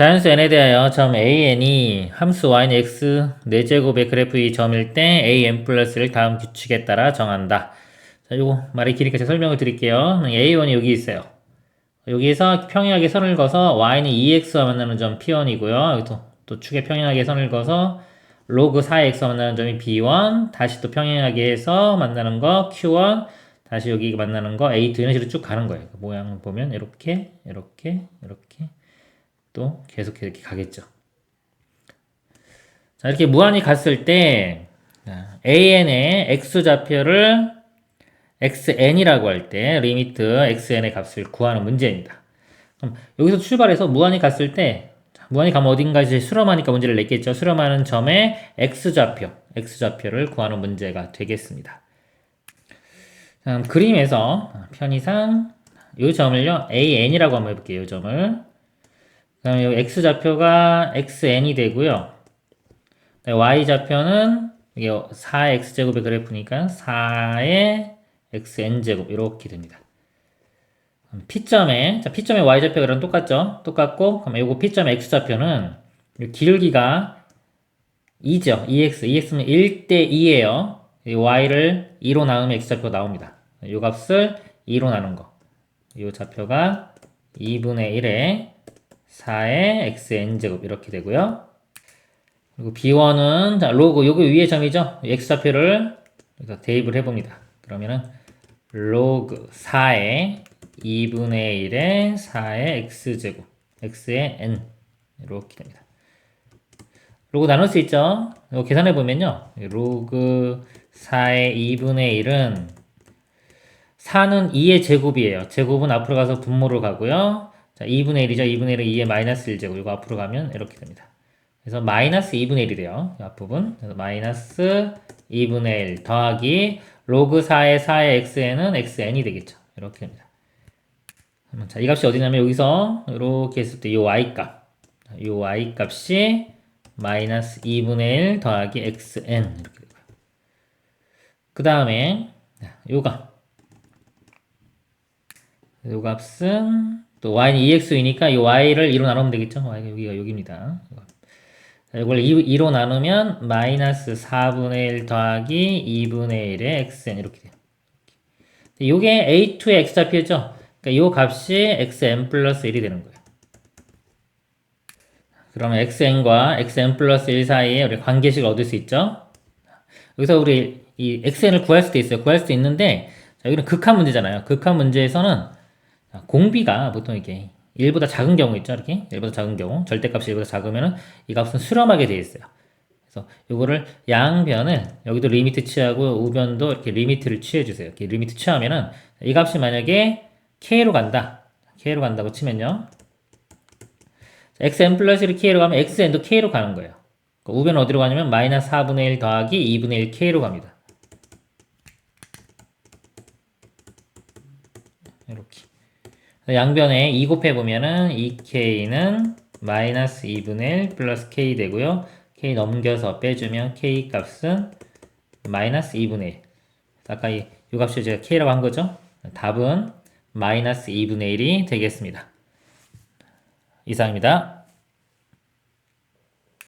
자연수 n에 대하여 점 an이 함수 y는 x 4제곱의 그래프 이 점일 때 an 플러스를 다음 규칙에 따라 정한다. 자, 요거 말이 길으니까 제가 설명을 드릴게요. a1이 여기 있어요. 여기에서 평행하게 선을 그어서 y는 2x와 만나는 점 p1이고요. 여기 또, 또 축에 평행하게 선을 그어서 로그 4x와 만나는 점이 b1, 다시 또 평행하게 해서 만나는 거 q1, 다시 여기 만나는 거 a2 이런 식으로 쭉 가는 거예요. 그 모양을 보면 이렇게, 이렇게, 이렇게 또 계속 이렇게 가겠죠. 자, 이렇게 무한히 갔을 때 an의 x 좌표를 xn이라고 할 때 리미트 xn의 값을 구하는 문제입니다. 그럼 여기서 출발해서 무한히 갔을 때 자, 무한히 가면 어딘가 이제 수렴하니까 문제를 냈겠죠. 수렴하는 점의 x 좌표, x 좌표를 구하는 문제가 되겠습니다. 그림에서 편의상 이 점을요 an이라고 한번 해볼게요. 이 점을 그다음에 여기 x 좌표가 xn이 되고요. y 좌표는 이게 4x 제곱의 그래프니까 4의 xn 제곱 이렇게 됩니다. P점에 자 P점의 y 좌표랑 똑같죠? 똑같고 그럼 요거 P점의 x 좌표는 요 길기가 2죠. 2x 2x는 1대 2예요. y를 2로 나누면 x 좌표가 나옵니다. 요 값을 2로 나눈 거. 요 좌표가 2분의 1에 4의 xn 제곱 이렇게 되고요. 그리고 b1은 자 로그 요거 위에 점이죠. x 좌표를 여기서 대입을 해봅니다. 그러면은 로그 4의 2분의 1의 4의 x 제곱 x의 n 이렇게 됩니다. 로그 나눌 수 있죠. 이거 계산해 보면요. 로그 4의 2분의 1은 4는 2의 제곱이에요. 제곱은 앞으로 가서 분모로 가고요. 자, 2분의 1이죠. 2분의 1은 2의 마이너스 1제곱. 이거 앞으로 가면 이렇게 됩니다. 그래서 마이너스 2분의 1이 돼요. 이 앞부분. 그래서 마이너스 2분의 1 더하기 로그 4의 4의 xn은 xn이 되겠죠. 이렇게 됩니다. 그러면 자, 이 값이 어디냐면 여기서 이렇게 했을 때 이 y값. 이 y값이 마이너스 2분의 1 더하기 xn 이렇게 되고요. 그 다음에 요 값. 요 값은 또 y는 2x이니까 이 y를 2로 나누면 되겠죠. y가 여기가 여기입니다. 자, 이걸 2, 로 나누면 마이너스 4분의 1 더하기 2분의 1의 xn 이렇게 돼요. 이게 a2의 x좌표죠. 그러니까 이 값이 xn 플러스 1이 되는 거예요. 그러면 xn과 xn 플러스 1 사이에 우리 관계식을 얻을 수 있죠. 여기서 우리 이 xn을 구할 수도 있어요. 구할 수도 있는데 자, 여기는 극한 문제잖아요. 극한 문제에서는 공비가 보통 이게 1보다 작은 경우 있죠. 이렇게 1보다 작은 경우 절대값이 1보다 작으면 이 값은 수렴하게 되어 있어요. 그래서 이거를 양변을 여기도 리미트 취하고 우변도 이렇게 리미트를 취해 주세요. 이렇게 리미트 취하면은 이 값이 만약에 k로 간다. k로 간다고 치면요. xn 플러스 1 k로 가면 xn도 k로 가는 거예요. 그러니까 우변은 어디로 가냐면 마이너스 4분의 1 더하기 2분의 1 k로 갑니다. 이렇게. 양변에 2 곱해 보면은 2k는 마이너스 2분의 1 플러스 k 되고요. k 넘겨서 빼주면 k 값은 마이너스 2분의 1. 아까 이, 이 값을 제가 k라고 한 거죠. 답은 마이너스 2분의 1이 되겠습니다. 이상입니다.